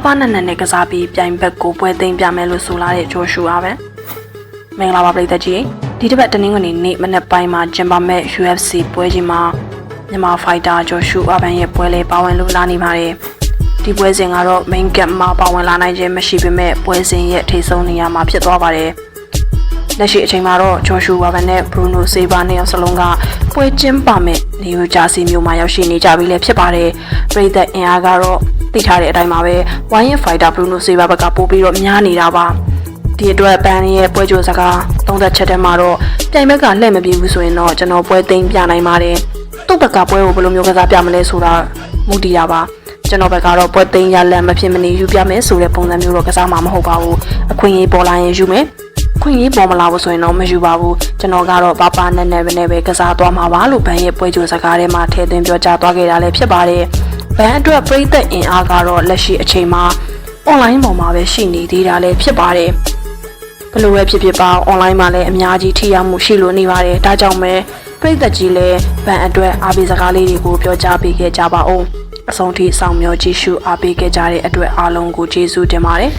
ပါပါနက်နက်နဲ့ကစားပြီးပြိုင်ဘက်ကိုပွဲသိမ်းပြမယ်လို့ဆိုလာတဲ့ဂျိုရှူအားပဲမင်္ဂလာပါပရိသတ်ကြီးဒီတစ်ပတ်တနင်္ဂနွေနေ့မနက်ပိုင်းမှာကျင်းပမဲ့ UFC ပွဲကြီးမှာမြန်မာဖိုက်တာဂျိုရှူအဘန်ရဲ့ပွဲလေးပါဝင်လို့လာနေပါတယ်ဒီပွဲစဉ်ကတော့ main gap မှာပါဝင်လာနိုင်ခြင်းမရှိပေမဲ့ပွဲစဉ်ရဲ့ထိပ်ဆုံးနေရာမှာဖြစ်သွားပါတယ်လက်ရှိအချိန်မှာတော့ဂျိုရှူဝါဘန်နဲ့ဘရူနိုဆေးဘာနဲ့စလုံးကပွဲကျင်းပမဲ့နေယိုဂျာစီမြို့မှာရောက်ရှိနေကြပြီလည်းဖြစ်ပါတယ်ပရိသတ်အင်အားကတော့ သိထားတဲ့အတိုင်းပါပဲဝိုင်းရင်ဖိုက်တာဘရူနိုဆေးဘာဘက်ကပို့ပြီးတော့များနေတာပါဒီအတွက်ပန်ရဲ့ပွဲကြိုစကားသုံးသက်ချက်ထဲမှာတော့ပြိုင်ဘက်ကလှည့်မပြေဘူးဆိုရင်တော့ကျွန်တော်ပွဲသိမ်းပြနိုင်ပါတယ်သူ့ဘက်ကပွဲကိုဘယ်လိုမျိုးကစားပြမလဲဆိုတာမူတည်တာပါကျွန်တော်ဘက်ကတော့ပွဲသိမ်းရလက်မဖြစ်မနေယူပြမယ်ဆိုတဲ့ပုံစံမျိုးတော့ကစားမှာမဟုတ်ပါဘူးအခွင့်အရေးပေါ်လာရင်ယူမယ်ခွင့်ရေးပေါ်မလာဘူးဆိုရင်တော့မယူပါဘူးကျွန်တော်ကတော့ဘာပါနဲ့နဲ့ပဲနဲ့ပဲကစားသွားမှာပါလို့ဘန်ရဲ့ပွဲကြိုစကားထဲမှာထည့်သွင်းပြောကြားသွားခဲ့တာလည်းဖြစ်ပါတယ် ဘန်အတွက်ပြည်သက်အင်အားကတော့လက်ရှိအချိန်မှာ online ပေါ်မှာပဲရှိနေသေးတာလည်းဖြစ်ပါတယ်ဘယ်လိုပဲဖြစ်ဖြစ်ပါ online မှာလည်းအများကြီးထိရောက်မှုရှိလို့နေပါတယ်ဒါကြောင့်ပဲပြည်သက်ကြီးလည်းဘန်အတွက်အားပေးစကားလေးတွေကိုပြောကြားပေးခဲ့ကြပါဦးအဆုံးထိဆောင်မျှော်ကြည့်ရှုအားပေးခဲ့ကြတဲ့အတွက်အားလုံးကိုကျေးဇူးတင်ပါတယ်